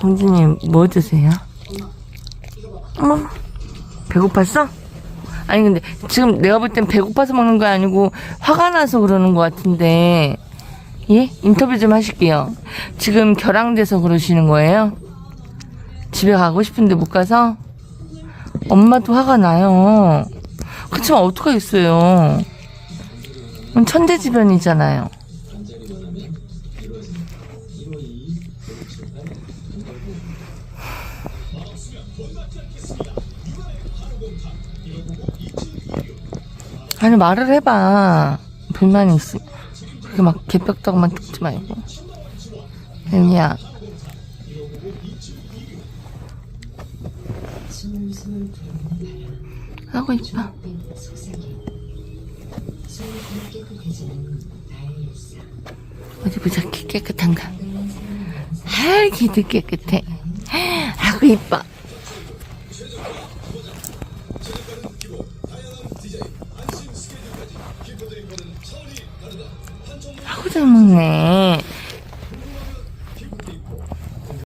공주님 뭐 드세요? 어머 배고팠어? 아니 근데 지금 내가 볼 땐 배고파서 먹는 거 아니고 화가 나서 그러는 것 같은데 예? 인터뷰 좀 하실게요 지금 결항돼서 그러시는 거예요? 집에 가고 싶은데 못 가서? 엄마도 화가 나요 그치만 어떡하겠어요 천재지변이잖아요. 아니 말을 해봐. 불만이 있어. 그렇게 막 개벽다구만 듣지 말고. 애미야. 하고 있어 어디 보자. 키 깨끗한가? 아 기도 깨끗해. 하고 이뻐. 아고 잘 먹네